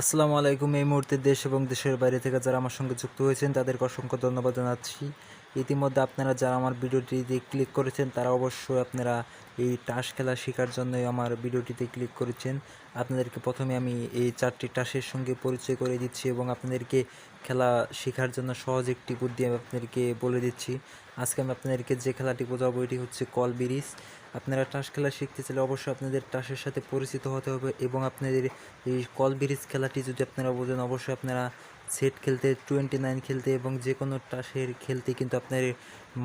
আসসালামু আলাইকুম। এই মুহূর্তে দেশ এবং দেশের বাইরে থেকে যারা আমার সঙ্গে যুক্ত হয়েছেন, তাদেরকে অসংখ্য ধন্যবাদ জানাচ্ছি। ইতিমধ্যে আপনারা যারা আমার ভিডিওটিতে ক্লিক করেছেন, তারা অবশ্যই আপনারা এই টাস খেলা শেখার জন্যই আমার ভিডিওটিতে ক্লিক করেছেন। আপনাদেরকে প্রথমে আমি এই চারটি টাসের সঙ্গে পরিচয় করে দিচ্ছি এবং আপনাদেরকে খেলা শেখার জন্য সহজ একটি বুদ্ধি আমি আপনাদেরকে বলে দিচ্ছি। আজকে আমি আপনাদেরকে যে খেলাটি বোঝাবো, এটি হচ্ছে কল ব্রিজ আপনারা টাস খেলা শিখতে চাইলে অবশ্যই আপনাদের টাসের সাথে পরিচিত হতে হবে এবং আপনাদের এই কল ব্রিজ খেলাটি যদি আপনারা বোঝেন, অবশ্যই আপনারা সেট খেলতে, টোয়েন্টি নাইন খেলতে এবং যে কোনো টাসের খেলতে কিন্তু আপনার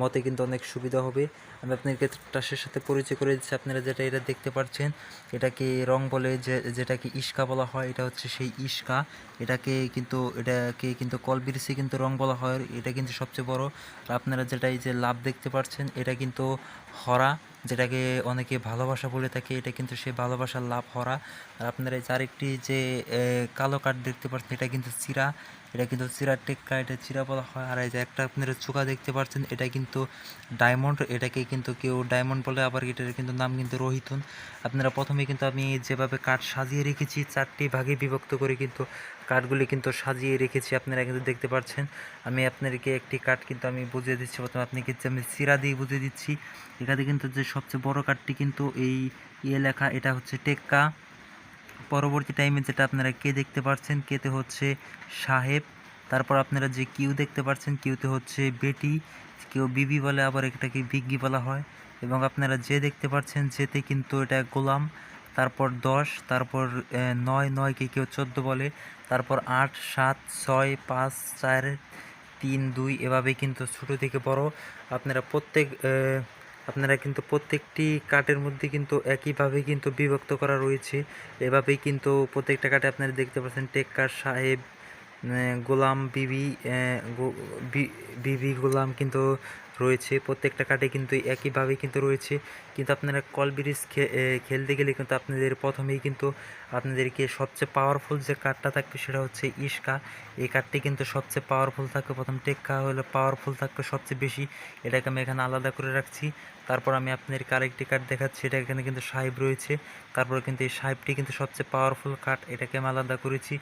মতে কিন্তু অনেক সুবিধা হবে। আমি আপনাদেরকে টাসের সাথে পরিচয় করে দিচ্ছি। আপনারা যেটা এটা দেখতে পাচ্ছেন, এটাকে রং বলে যে, যেটাকে ইস্কা বলা হয়, এটা হচ্ছে সেই ইস্কা এটাকে কিন্তু এটাকে কিন্তু কল ব্রিজে কিন্তু রং বলা হয়, এটা কিন্তু সবচেয়ে বড়। আর আপনারা যেটা এই যে লাভ দেখতে পাচ্ছেন, এটা কিন্তু হরা। যেটাকে অনেকে ভালোবাসা বলে থাকে, এটা কিন্তু সে ভালোবাসার লাভ হরা আর আপনারা যে আরেকটি যে কালো কাঠ দেখতে পাচ্ছেন, এটা কিন্তু চিরা। এটা কিন্তু চিরা টেক্কা এটা চিরা বলা হয়। আর এই যে একটা আপনারা চোকা দেখতে পাচ্ছেন, এটা কিন্তু ডায়মন্ড এটাকে কিন্তু কেউ ডায়মন্ড বলে, আবার এটার কিন্তু নাম কিন্তু রোহিতন। আপনারা প্রথমে কিন্তু আমি যেভাবে কাঠ সাজিয়ে রেখেছি, চারটি ভাগে বিভক্ত করে কিন্তু কাঠগুলি কিন্তু সাজিয়ে রেখেছি, আপনারা কিন্তু দেখতে পাচ্ছেন। আমি আপনাদেরকে একটি কাঠ কিন্তু আমি বুঝিয়ে দিচ্ছি, প্রথমে আপনি কিন্তু আমি চিরা দিয়ে বুঝিয়ে দিচ্ছি, এখানে কিন্তু যে সবচেয়ে বড় কাঠটি কিন্তু এই ইয়ে লেখা, এটা হচ্ছে টেক্কা। পরবর্তী টাইমে যেটা আপনারা কে দেখতে পাচ্ছেন কেতে হচ্ছে সাহেব। তারপর আপনারা যে কিউ দেখতে পাচ্ছেন কিউতে হচ্ছে বেটি, কেউ বিবি বলে, আবার এটাকে বিজ্ঞি বলা হয়। এবং আপনারা যে দেখতে পাচ্ছেন যেতে কিন্তু এটা গোলাম। তারপর দশ, তারপর নয়, নয়কে কেউ চোদ্দ বলে। তারপর আট, সাত, ছয়, পাঁচ, চার, তিন, দুই, এভাবে কিন্তু ছোটো থেকে বড়। আপনারা প্রত্যেক আপনারা কিন্তু প্রত্যেকটি কাটের মধ্যে কিন্তু একইভাবে কিন্তু বিভক্ত করা রয়েছে। এভাবেই কিন্তু প্রত্যেকটা কাটে আপনারা দেখতে পাচ্ছেন টেক্কার সাহেব গোলাম বিবি বিবি গোলাম কিন্তু রয়েছে। প্রত্যেকটা কার্ডে কিন্তু একইভাবে কিন্তু রয়েছে। কিন্তু আপনারা কল ব্রিজ খেলতে গেলে কিন্তু আপনাদের প্রথমেই কিন্তু আপনাদেরকে সবচেয়ে পাওয়ারফুল যে কার্ডটা থাকবে সেটা হচ্ছে ইস্কা এই কার্ডটি কিন্তু সবচেয়ে পাওয়ারফুল থাকবে। প্রথম টেক্কা হলে পাওয়ারফুল থাকবে সবচেয়ে বেশি। এটাকে আমি এখানে আলাদা করে রাখছি। তারপর আমি আপনাদের আরেকটি কার্ড দেখাচ্ছি। এটা এখানে কিন্তু সাহেব রয়েছে। তারপর কিন্তু এই সাহেবটি কিন্তু সবচেয়ে পাওয়ারফুল কার্ড এটাকে আমি আলাদা করেছি।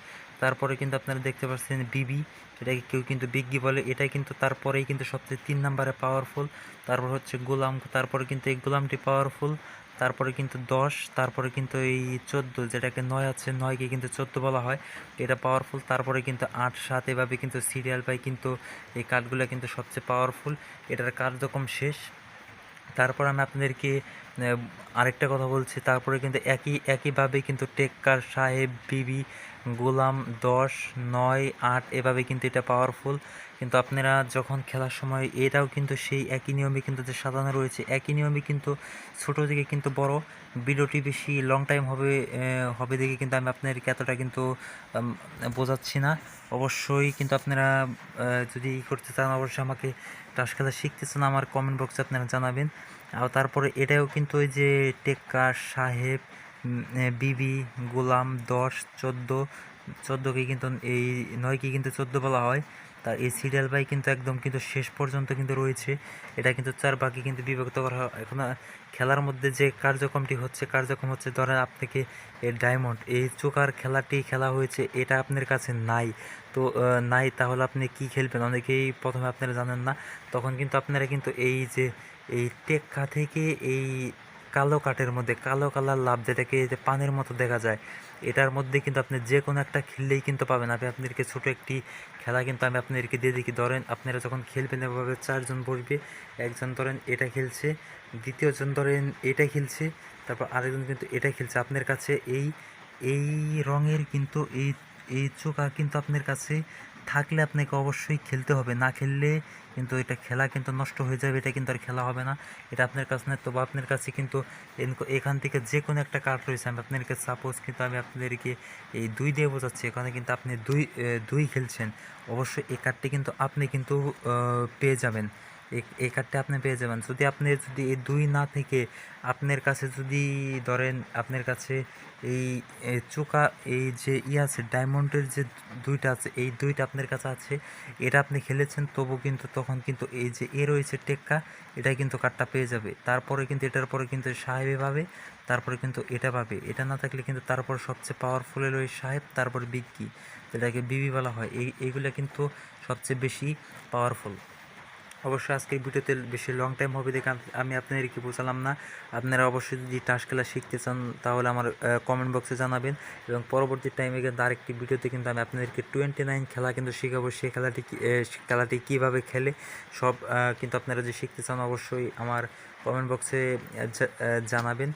তারপরে কিন্তু আপনারা দেখতে পাচ্ছেন বিবি এটাকে কেউ কিন্তু বিজ্ঞি বলে। এটাই কিন্তু তারপরেই কিন্তু সবচেয়ে তিন নম্বরে পাওয়ারফুল তারপর হচ্ছে গোলাম, তারপরে কিন্তু এই গোলামটি পাওয়ারফুল তারপরে কিন্তু দশ, তারপরে কিন্তু এই চোদ্দ, যেটাকে নয় আছে, নয়কে কিন্তু চোদ্দ বলা হয়, এটা পাওয়ারফুল তারপরে কিন্তু আট, সাত, এভাবে কিন্তু সিরিয়াল পাই কিন্তু এই কার্ডগুলো কিন্তু সবচেয়ে পাওয়ারফুল এটার কার্যক্রম শেষ। তারপর আমি আপনাদেরকে আরেকটা কথা বলছি। তারপরে কিন্তু একই, একইভাবে কিন্তু টেক্কার সাহেব বিবি গোলাম দশ, নয়, আট, এভাবে কিন্তু এটা পাওয়ারফুল কিন্তু আপনারা যখন খেলার সময় এটাও কিন্তু সেই একই নিয়মে কিন্তু যে সাজানো রয়েছে, একই নিয়মে কিন্তু ছোট থেকে কিন্তু বড়। ভিডিওটি বেশি লং টাইম হবে হবে দেখে কিন্তু আমি আপনাদেরকে এতটা কিন্তু বোঝাচ্ছি না। অবশ্যই কিন্তু আপনারা যদি ই করতে চান, অবশ্যই আমাকে টাস খেলা শিখতে চান আমার কমেন্ট বক্সে আপনারা জানাবেন। আর তারপরে এটাও কিন্তু ওই যে টেক্কা সাহেব বিবি, গোলাম, দশ, চোদ্দ চোদ্দোকে কিন্তু এই নয়কে কিন্তু চোদ্দ বলা হয়। তার এই সিরিয়াল বাই কিন্তু একদম কিন্তু শেষ পর্যন্ত কিন্তু রয়েছে। এটা কিন্তু চার বাকি কিন্তু বিভক্ত করা হয়। এখন খেলার মধ্যে যে কার্যক্রমটি হচ্ছে, কার্যক্রম হচ্ছে, ধরেন আপনাকে এই ডায়মন্ড এই চোকার খেলাটি খেলা হয়েছে, এটা আপনার কাছে নাই। তো নাই তাহলে আপনি কি খেলবেন? অনেকেই প্রথমে আপনারা জানেন না। তখন কিন্তু আপনারা কিন্তু এই যে, এই টেক্কা থেকে এই কালো কাঠের মধ্যে, কালো কালার লাভ যেটাকে যে পানের মতো দেখা যায়, এটার মধ্যে কিন্তু আপনি যে কোনো একটা খেললেই কিন্তু পাবেন। আমি আপনাদেরকে ছোটো একটি খেলা কিন্তু আমি আপনাদেরকে দিয়ে দিই ধরেন আপনারা যখন খেলবেন, এভাবে চারজন বসবে, একজন ধরেন এটা খেলছে, দ্বিতীয়জন ধরেন এটা খেলছে, তারপর আরেকজন কিন্তু এটা খেলছে। আপনার কাছে এই এই রঙের কিন্তু এই এই চোখা কিন্তু আপনার কাছে থাকলে আপনাকে অবশ্যই খেলতে হবে। না খেললে কিন্তু এটা খেলা কিন্তু নষ্ট হয়ে যাবে, এটা কিন্তু আর খেলা হবে না। এটা আপনার কাছে না, তবে আপনার কাছে কিন্তু এখান থেকে যে কোনো একটা কার্ড রয়েছে, আমি আপনাদেরকে সাপোজ কিন্তু আমি আপনাদেরকে এই দুই দিয়ে বোঝাচ্ছি। এখানে কিন্তু আপনি দুই দুই খেলছেন। অবশ্যই এই কার্ডটি কিন্তু আপনি কিন্তু পেয়ে যাবেন। এই- কার্ডটা আপনি পেয়ে যাবেন। যদি আপনি যদি এই দুই না থেকে আপনার কাছে যদি ধরেন আপনার কাছে এই চোকা, এই যে ই আছে, ডায়মন্ডের যে দুইটা আছে, এই দুইটা আপনার কাছে আছে, এটা আপনি খেলেছেন, তবু কিন্তু তখন কিন্তু এই যে এ রয়েছে টেক্কা, এটা কিন্তু কার্ডটা পেয়ে যাবে। তারপরে কিন্তু এটার পরে কিন্তু সাহেবে পাবে, তারপরে কিন্তু এটা পাবে। এটা না থাকলে কিন্তু তারপর সবচেয়ে পাওয়ারফুল হলো এই সাহেব, তারপর বিজ্ঞি যেটাকে বিবি বলা হয়। এই এইগুলো কিন্তু সবচেয়ে বেশি পাওয়ারফুল অবশ্যই আজকের ভিডিওতে বেশি লং টাইম হবে দেখে আম- আপনাদেরকে বোঝালাম না। আপনারা অবশ্যই যদি টাস খেলা শিখতে চান, তাহলে আমার কমেন্ট বক্সে জানাবেন। এবং পরবর্তী টাইমে কিন্তু আরেকটি ভিডিওতে কিন্তু আমি আপনাদেরকে টোয়েন্টি নাইন খেলা কিন্তু শেখাবো। সেই খেলাটি খেলাটি কীভাবে খেলে, সব কিন্তু আপনারা যে শিখতে চান, অবশ্যই আমার কমেন্ট বক্সে জানাবেন।